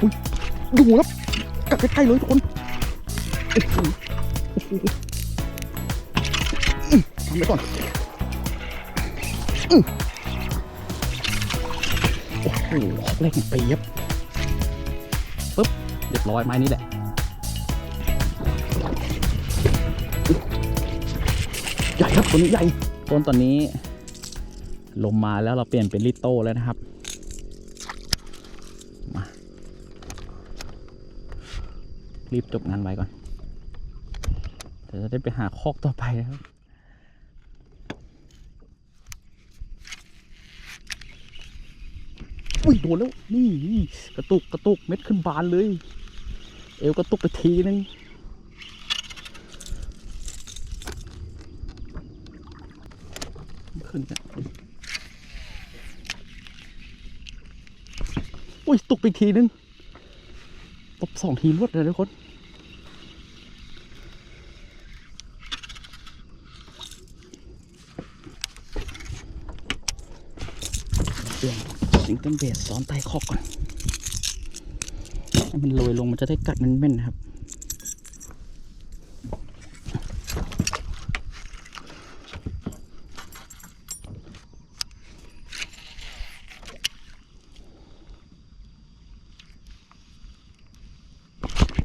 อุ้ยดูแล้วกัดใกล้ๆเลยทุกคนทำไปก่อนโอ้โหแรกเปียบปึ๊บเรียบร้อยไม้นี้แหละใหญ่ครับตัวนี้ใหญ่ต้นตอนนี้ลมมาแล้วเราเปลี่ยนเป็นลิโต้แล้วนะครับ มา รีบจบงานไว้ก่อนเดี๋ยวจะได้ไปหาคอกต่อไปนะครับอุ้ยโดนแล้วนี่นี่กระตุกกระตุกเม็ดขึ้นบานเลย เอวกระตุกไปทีนึงขึ้นกันอุ้ยตุกไปทีนึง ตบสองทีรวดเลยทุกคนเปลี่ยนสิงเกิลเบสซ้อนใต้คอกก่อน ให้มันโรยลงมันจะได้กัดมันแม่นนะครับ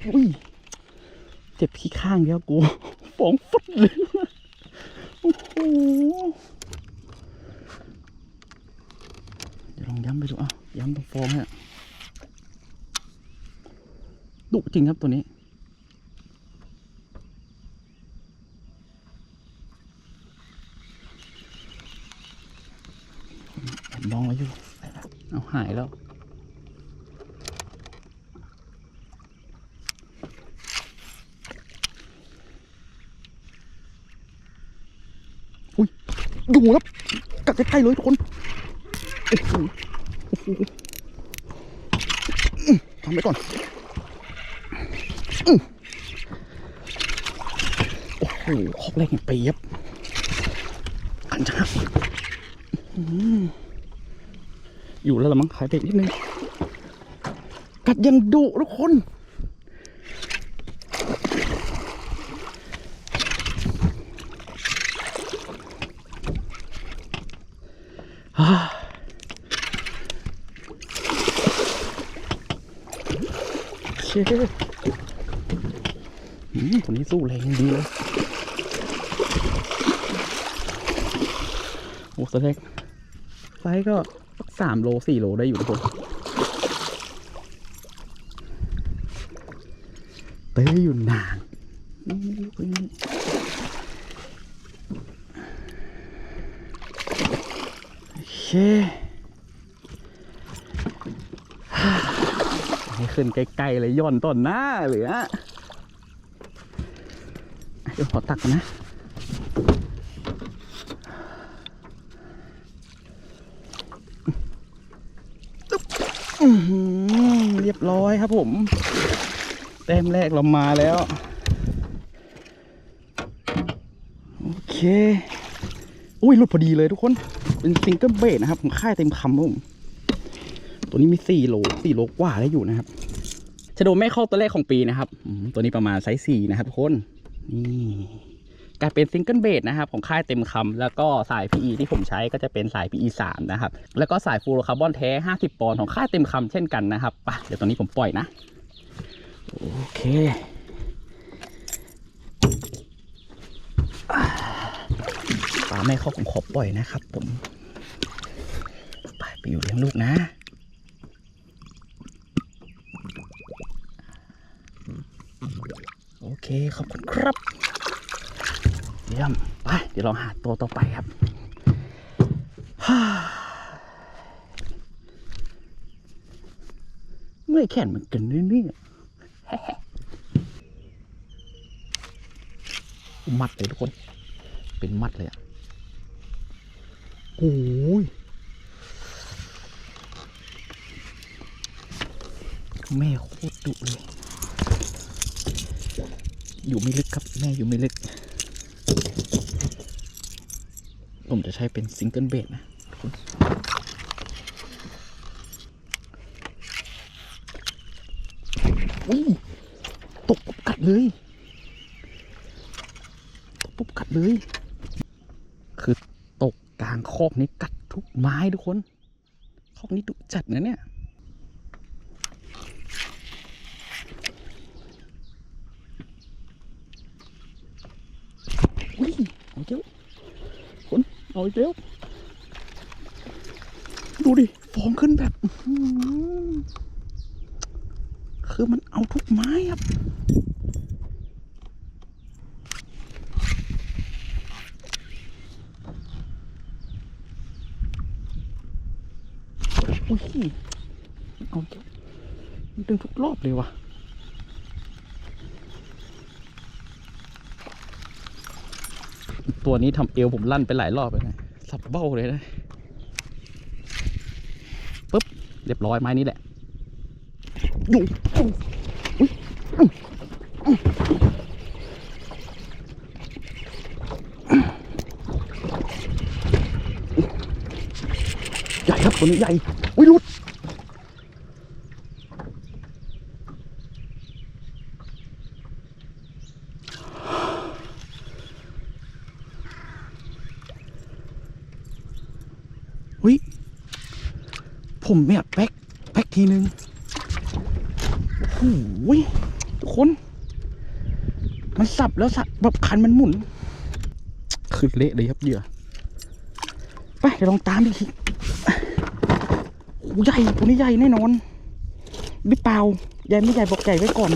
อุ้ย เจ็บที่ข้างแล้วกูฟองฟุดเลย โอ้โห เดี๋ยวลองย้ำไปดูอะย้ำตรงฟองฮะดุจริงครับตัวนี้มองไว้อยู่ เอาหายแล้ว ดูแล้วกัดใกล้ๆเลยทุกคนโอ้โหโอ้โหทำไปก่อนโอ้โหคอกแรกเห็นเปีบกันจังครับอืมอยู่แล้วละมั้งขายเด็กนิดนึงกัดยังดุทุกคน อ่าโอเคอืมตัวนี้สู้แรงดีเลยโอ้สเต็กไซส์ก็สามโลสี่โลได้อยู่ทุกคนเตยอยู่นานนี่นี้โอ เคให้ขึ้นใกล้ๆเลยย่อนต้นหน้าเหลืออะเดี๋ยวขอตักนะเรียบร้อยครับผม แต้มแรกเรามาแล้ว โอเค อุ้ยหลุดพอดีเลยทุกคน เป็นซิงเกิลเบสนะครับ ผมค่ายเต็มคำผมตัวนี้มีสี่โลสี่โลกว่าได้อยู่นะครับชะโดไม่เข้าตัวแรกของปีนะครับ ตัวนี้ประมาณไซส์สี่นะครับทุกคน นี่กลายเป็นซิงเกิลเบสนะครับ ของค่ายเต็มคำแล้วก็สาย PE ที่ผมใช้ก็จะเป็นสาย PE 3นะครับ แล้วก็สายฟูโรคาร์บอนแท้ 50 ปอนด์ของค่ายเต็มคำเช่นกันนะครับปะเดี๋ยวตอนนี้ผมปล่อยนะ โอเคอ่าปลา ไม่เข้าผมขอปล่อยนะครับ ผมไปไปอยู่เลี้ยงลูกนะโอเคขอบคุณครับเยี่ยมไปเดี๋ยวลองหาตัวต่อไปครับเมื่อยแขนเหมือนกันนี่มัดเลยทุกคน เป็นมัดเลย โอ้ยแม่โคตรดุเลย อยู่ไม่ลึกครับแม่อยู่ไม่ลึก ผมจะใช้เป็นซิงเกิลเบสนะทุกคนอุ้ยตกปุ๊บกัดเลย ตกปุ๊บกัดเลย คือ กลางคอกนี้กัดทุกไม้ทุกคนคอกนี้ดุจัดนะเนี่ยอุ้ยเอาเจ้าคนเอาอีกแล้วดูดิฟองขึ้นแบบ คือมันเอาทุกไม้ครับ อุ้ยมันเอาเจ้ามันดึงทุกรอบเลยว่ะตัวนี้ทำเอวผมลั่นไปหลายรอบเลยนะสับเบ้าเลยนะปุ๊บเรียบร้อยไม้นี้แหละยุงอุ๊ยอุ๊ยใหญ่ครับ ตัวนี้ใหญ่ อุ้ยลุดเฮ้ย ผมเนี่ยแป๊กแป๊กทีนึงโอ้โหทุกคน มันสับแล้วสับแบบคันมันหมุน คือเละเลยครับเหยื่อไปเดี๋ยวลองตามดิที ใหญ่ตัวนี้ใหญ่แน่นอนหรือเปล่าใหญ่ไม่ใหญ่บอกใหญ่ไว้ก่อน